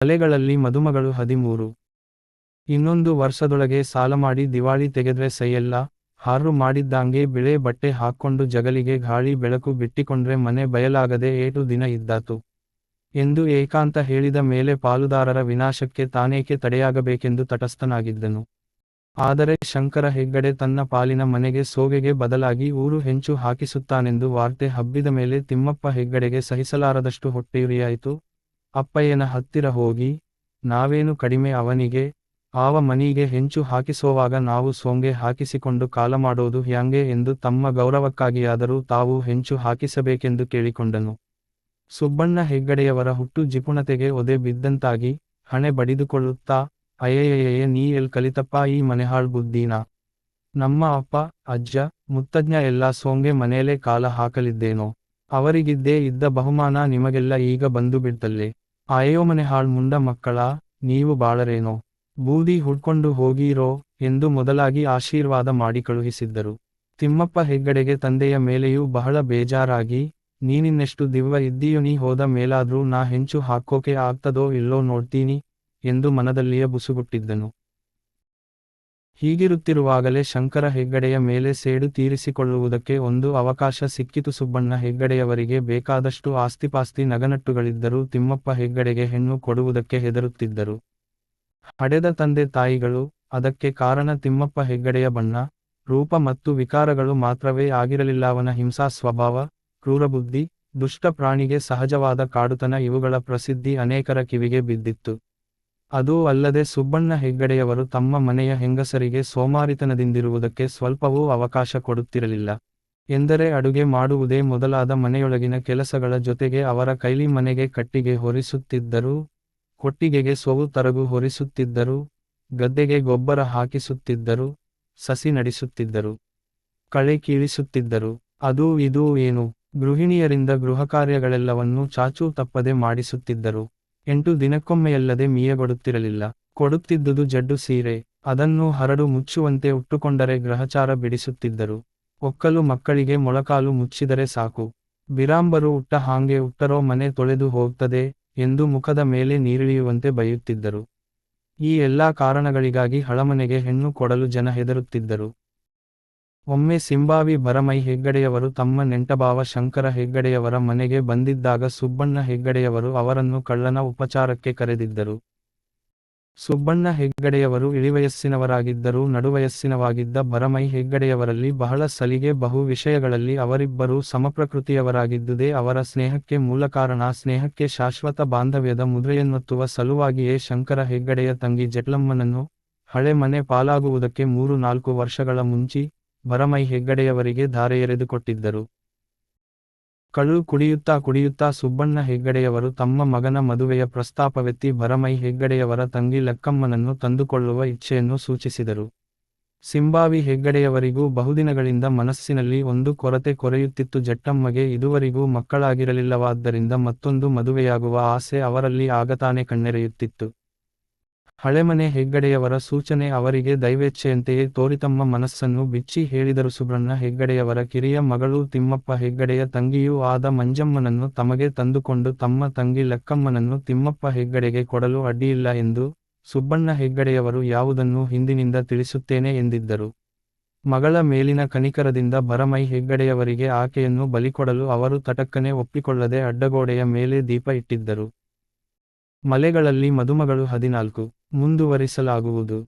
ಮಲೆಗಳಲ್ಲಿ ಮದುಮಗಳು ಹದಿಮೂರು. ಇನ್ನೊಂದು ವರ್ಷದೊಳಗೆ ಸಾಲ ಮಾಡಿ ದಿವಾಳಿ ತೆಗೆದ್ರೆ ಸೈಯೆಲ್ಲ ಹಾರು ಮಾಡಿದ್ದಂಗೆ ಬಿಳೆ ಬಟ್ಟೆ ಹಾಕ್ಕೊಂಡು ಜಗಲಿಗೆ ಗಾಳಿ ಬೆಳಕು ಬಿಟ್ಟಿಕೊಂಡ್ರೆ ಮನೆ ಬಯಲಾಗದೆ ಏಟು ದಿನ ಇದ್ದಾತು. ಎಂದು ಏಕಾಂತ ಹೇಳಿದ ಮೇಲೆ ಪಾಲುದಾರರ ವಿನಾಶಕ್ಕೆ ತಾನೇಕೆ ತಡೆಯಾಗಬೇಕೆಂದು ತಟಸ್ಥನಾಗಿದ್ದನು. ಆದರೆ ಶಂಕರ ಹೆಗ್ಗಡೆ ತನ್ನ ಪಾಲಿನ ಮನೆಗೆ ಸೋಗೆಗೆ ಬದಲಾಗಿ ಊರು ಹೆಂಚು ಹಾಕಿಸುತ್ತಾನೆಂದು ವಾರ್ತೆ ಹಬ್ಬಿದ ಮೇಲೆ ತಿಮ್ಮಪ್ಪ ಹೆಗ್ಗಡೆಗೆ ಸಹಿಸಲಾರದಷ್ಟು ಹೊಟ್ಟೆಯುರಿಯಾಯಿತು. ಅಪ್ಪಯ್ಯನ ಹತ್ತಿರ ಹೋಗಿ, ನಾವೇನು ಕಡಿಮೆ ಅವನಿಗೆ, ಆವ ಮನಿಗೆ ಹೆಂಚು ಹಾಕಿಸೋವಾಗ ನಾವು ಸೋಂಗೆ ಹಾಕಿಸಿಕೊಂಡು ಕಾಲ ಮಾಡೋದು ಹ್ಯಾಂಗೆ ಎಂದು ತಮ್ಮ ಗೌರವಕ್ಕಾಗಿಯಾದರೂ ತಾವು ಹೆಂಚು ಹಾಕಿಸಬೇಕೆಂದು ಕೇಳಿಕೊಂಡನು. ಸುಬ್ಬಣ್ಣ ಹೆಗ್ಗಡೆಯವರ ಹುಟ್ಟು ಜಿಪುಣತೆಗೆ ಒದೆ ಬಿದ್ದಂತಾಗಿ, ಹಣೆ ಬಡಿದುಕೊಳ್ಳುತ್ತಾ ಅಯ್ಯಯ್ಯಯ್ಯ ನೀ ಎಲ್ ಕಲಿತಪ್ಪ, ಈ ಮನೆಹಾಳ್ ಬುದ್ದೀನ? ನಮ್ಮ ಅಪ್ಪ, ಅಜ್ಜ, ಮುತ್ತಜ್ಞ ಎಲ್ಲ ಸೋಂಗೆ ಮನೆಯಲ್ಲೇ ಕಾಲ ಹಾಕಲಿದ್ದೇನೋ? ಅವರಿಗಿದ್ದೇ ಇದ್ದ ಬಹುಮಾನ ನಿಮಗೆಲ್ಲ ಈಗ ಬಂದು ಬಿಡ್ತಲ್ಲೇ. ಆಯೋಮನೆ ಮನೆಹಾಳ್ ಮುಂಡ ಮಕ್ಕಳ, ನೀವು ಬಾಳರೇನೋ. ಬೂದಿ ಹುಡ್ಕೊಂಡು ಹೋಗೀರೋ ಎಂದು ಮೊದಲಾಗಿ ಆಶೀರ್ವಾದ ಮಾಡಿ ಕಳುಹಿಸಿದ್ದರು. ತಿಮ್ಮಪ್ಪ ಹೆಗ್ಗಡೆಗೆ ತಂದೆಯ ಮೇಲೆಯೂ ಬಹಳ ಬೇಜಾರಾಗಿ, ನೀನಿನ್ನೆಷ್ಟು ದಿವ್ವ ಇದ್ದೀಯು ನೀ ಹೋದ ಮೇಲಾದ್ರೂ ನಾ ಹೆಂಚು ಹಾಕೋಕೆ ಆಗ್ತದೋ ಇಲ್ಲೋ ನೋಡ್ತೀನಿ ಎಂದು ಮನದಲ್ಲಿಯೇ ಬುಸುಗುಟ್ಟಿದ್ದನು. ಹೀಗಿರುತ್ತಿರುವಾಗಲೇ ಶಂಕರ ಹೆಗ್ಗಡೆಯ ಮೇಲೆ ಸೇಡು ತೀರಿಸಿಕೊಳ್ಳುವುದಕ್ಕೆ ಒಂದು ಅವಕಾಶ ಸಿಕ್ಕಿತು. ಸುಬ್ಬಣ್ಣ ಹೆಗ್ಗಡೆಯವರಿಗೆ ಬೇಕಾದಷ್ಟು ಆಸ್ತಿಪಾಸ್ತಿ ನಗನಟ್ಟುಗಳಿದ್ದರೂ ತಿಮ್ಮಪ್ಪ ಹೆಗ್ಗಡೆಗೆ ಹೆಣ್ಣು ಕೊಡುವುದಕ್ಕೆ ಹೆದರುತ್ತಿದ್ದರು. ಹಡೆದ ತಂದೆ ತಾಯಿಗಳು, ಅದಕ್ಕೆ ಕಾರಣ ತಿಮ್ಮಪ್ಪ ಹೆಗ್ಗಡೆಯ ಬಣ್ಣ, ರೂಪ ಮತ್ತು ವಿಕಾರಗಳು ಮಾತ್ರವೇ ಆಗಿರಲಿಲ್ಲವನ ಹಿಂಸಾ ಸ್ವಭಾವ, ಕ್ರೂರಬುದ್ಧಿ, ದುಷ್ಟ ಪ್ರಾಣಿಗೆ ಸಹಜವಾದ ಕಾಡುತನ ಇವುಗಳ ಪ್ರಸಿದ್ಧಿ ಅನೇಕರ ಕಿವಿಗೆ ಬಿದ್ದಿತ್ತು. ಅದೂ ಅಲ್ಲದೆ ಸುಬ್ಬಣ್ಣ ಹೆಗ್ಗಡೆಯವರು ತಮ್ಮ ಮನೆಯ ಹೆಂಗಸರಿಗೆ ಸೋಮಾರಿತನದಿಂದಿರುವುದಕ್ಕೆ ಸ್ವಲ್ಪವೂ ಅವಕಾಶ ಕೊಡುತ್ತಿರಲಿಲ್ಲ. ಎಂದರೆ ಅಡುಗೆ ಮಾಡುವುದೇ ಮೊದಲಾದ ಮನೆಯೊಳಗಿನ ಕೆಲಸಗಳ ಜೊತೆಗೆ ಅವರ ಕೈಲಿ ಮನೆಗೆ ಕಟ್ಟಿಗೆ ಹೊರಿಸುತ್ತಿದ್ದರು, ಕೊಟ್ಟಿಗೆಗೆ ಸೋವು ತರಗು ಹೊರಿಸುತ್ತಿದ್ದರು, ಗದ್ದೆಗೆ ಗೊಬ್ಬರ ಹಾಕಿಸುತ್ತಿದ್ದರು, ಸಸಿ ನಡೆಸುತ್ತಿದ್ದರು, ಕಳೆ ಕೀಳಿಸುತ್ತಿದ್ದರು, ಅದೂ ಇದೂ ಏನು, ಗೃಹಿಣಿಯರಿಂದ ಗೃಹ ಕಾರ್ಯಗಳೆಲ್ಲವನ್ನೂ ಚಾಚೂ ತಪ್ಪದೆ ಮಾಡಿಸುತ್ತಿದ್ದರು. ಎಂಟು ದಿನಕ್ಕೊಮ್ಮೆಯಲ್ಲದೆ ಮೀಯಗೊಡುತ್ತಿರಲಿಲ್ಲ. ಕೊಡುತ್ತಿದ್ದುದು ಜಡ್ಡು ಸೀರೆ. ಅದನ್ನು ಹರಡು ಮುಚ್ಚುವಂತೆ ಉಟ್ಟುಕೊಂಡರೆ ಗ್ರಹಚಾರ ಬಿಡಿಸುತ್ತಿದ್ದರು. ಒಕ್ಕಲು ಮಕ್ಕಳಿಗೆ ಮೊಳಕಾಲು ಮುಚ್ಚಿದರೆ ಸಾಕು. ಬಿರಾಂಬರು ಉಟ್ಟ ಹಾಂಗೆ ಉಟ್ಟರೋ ಮನೆ ತೊಳೆದು ಹೋಗ್ತದೆ ಎಂದು ಮುಖದ ಮೇಲೆ ನೀರಿಳಿಯುವಂತೆ ಬೈಯುತ್ತಿದ್ದರು. ಈ ಎಲ್ಲಾ ಕಾರಣಗಳಿಗಾಗಿ ಹಳಮನೆಗೆ ಹೆಣ್ಣು ಕೊಡಲು ಜನ ಹೆದರುತ್ತಿದ್ದರು. ಒಮ್ಮೆ ಸಿಂಬಾವಿ ಬರಮೈ ಹೆಗ್ಗಡೆಯವರು ತಮ್ಮ ನೆಂಟಭಾವ ಶಂಕರ ಹೆಗ್ಗಡೆಯವರ ಮನೆಗೆ ಬಂದಿದ್ದಾಗ ಸುಬ್ಬಣ್ಣ ಹೆಗ್ಗಡೆಯವರು ಅವರನ್ನು ಕಳ್ಳನ ಉಪಚಾರಕ್ಕೆ ಕರೆದಿದ್ದರು. ಸುಬ್ಬಣ್ಣ ಹೆಗ್ಗಡೆಯವರು ಇಳಿವಯಸ್ಸಿನವರಾಗಿದ್ದರೂ ನಡುವಯಸ್ಸಿನವಾಗಿದ್ದ ಬರಮೈ ಹೆಗ್ಗಡೆಯವರಲ್ಲಿ ಬಹಳ ಸಲಿಗೆ ಬಹು ವಿಷಯಗಳಲ್ಲಿ ಅವರಿಬ್ಬರೂ ಸಮಪ್ರಕೃತಿಯವರಾಗಿದ್ದುದೇ ಅವರ ಸ್ನೇಹಕ್ಕೆ ಮೂಲ ಕಾರಣ. ಸ್ನೇಹಕ್ಕೆ ಶಾಶ್ವತ ಬಾಂಧವ್ಯದ ಮುದ್ರೆಯನ್ನೊತ್ತುವ ಸಲುವಾಗಿಯೇ ಶಂಕರ ಹೆಗ್ಗಡೆಯ ತಂಗಿ ಜಟ್ಲಮ್ಮನನ್ನು ಹಳೆ ಮನೆ ಪಾಲಾಗುವುದಕ್ಕೆ ಮೂರು ನಾಲ್ಕು ವರ್ಷಗಳ ಮುಂಚಿ ಭರಮೈ ಹೆಗ್ಗಡೆಯವರಿಗೆ ಧಾರೆಯೆರೆದುಕೊಟ್ಟಿದ್ದರು ಕಳು ಕುಡಿಯುತ್ತಾ ಕುಡಿಯುತ್ತಾ ಸುಬ್ಬಣ್ಣ ಹೆಗ್ಗಡೆಯವರು ತಮ್ಮ ಮಗನ ಮದುವೆಯ ಪ್ರಸ್ತಾಪವೆತ್ತಿ ಭರಮೈ ಹೆಗ್ಗಡೆಯವರ ತಂಗಿ ಲಕ್ಕಮ್ಮನನ್ನು ತಂದುಕೊಳ್ಳುವ ಇಚ್ಛೆಯನ್ನು ಸೂಚಿಸಿದರು. ಸಿಂಬಾವಿ ಹೆಗ್ಗಡೆಯವರಿಗೂ ಬಹುದಿನಗಳಿಂದ ಮನಸ್ಸಿನಲ್ಲಿ ಒಂದು ಕೊರತೆ ಕೊರೆಯುತ್ತಿತ್ತು. ಜಟ್ಟಮ್ಮಗೆ ಇದುವರೆಗೂ ಮಕ್ಕಳಾಗಿರಲಿಲ್ಲವಾದ್ದರಿಂದ ಮತ್ತೊಂದು ಮದುವೆಯಾಗುವ ಆಸೆ ಅವರಲ್ಲಿ ಆಗತಾನೆ ಕಣ್ಣೆರೆಯುತ್ತಿತ್ತು. ಹಳೆಮನೆ ಹೆಗ್ಗಡೆಯವರ ಸೂಚನೆ ಅವರಿಗೆ ದೈವೇಚ್ಛೆಯಂತೆಯೇ ತೋರಿತಮ್ಮ ಮನಸ್ಸನ್ನು ಬಿಚ್ಚಿ ಹೇಳಿದರು. ಸುಬ್ರಣ್ಣ ಹೆಗ್ಗಡೆಯವರ ಕಿರಿಯ ಮಗಳು ತಿಮ್ಮಪ್ಪ ಹೆಗ್ಗಡೆಯ ತಂಗಿಯೂ ಆದ ಮಂಜಮ್ಮನನ್ನು ತಮಗೆ ತಂದುಕೊಂಡು ತಮ್ಮ ತಂಗಿ ಲಕ್ಕಮ್ಮನನ್ನು ತಿಮ್ಮಪ್ಪ ಹೆಗ್ಗಡೆಗೆ ಕೊಡಲು ಅಡ್ಡಿಯಿಲ್ಲ ಎಂದು ಸುಬ್ಬಣ್ಣ ಹೆಗ್ಗಡೆಯವರು ಯಾವುದನ್ನು ಹಿಂದಿನಿಂದ ತಿಳಿಸುತ್ತೇನೆ ಎಂದಿದ್ದರು. ಮಗಳ ಮೇಲಿನ ಕನಿಕರದಿಂದ ಭರಮೈ ಹೆಗ್ಗಡೆಯವರಿಗೆ ಆಕೆಯನ್ನು ಬಲಿಕೊಡಲು ಅವರು ತಟಕ್ಕನೆ ಒಪ್ಪಿಕೊಳ್ಳದೆ ಅಡ್ಡಗೋಡೆಯ ಮೇಲೆ ದೀಪ ಇಟ್ಟಿದ್ದರು. ಮಲೆಗಳಲ್ಲಿ ಮದುಮಗಳು ಹದಿನಾಲ್ಕು. ಮುಂದುವರಿಸಲಾಗುವುದು.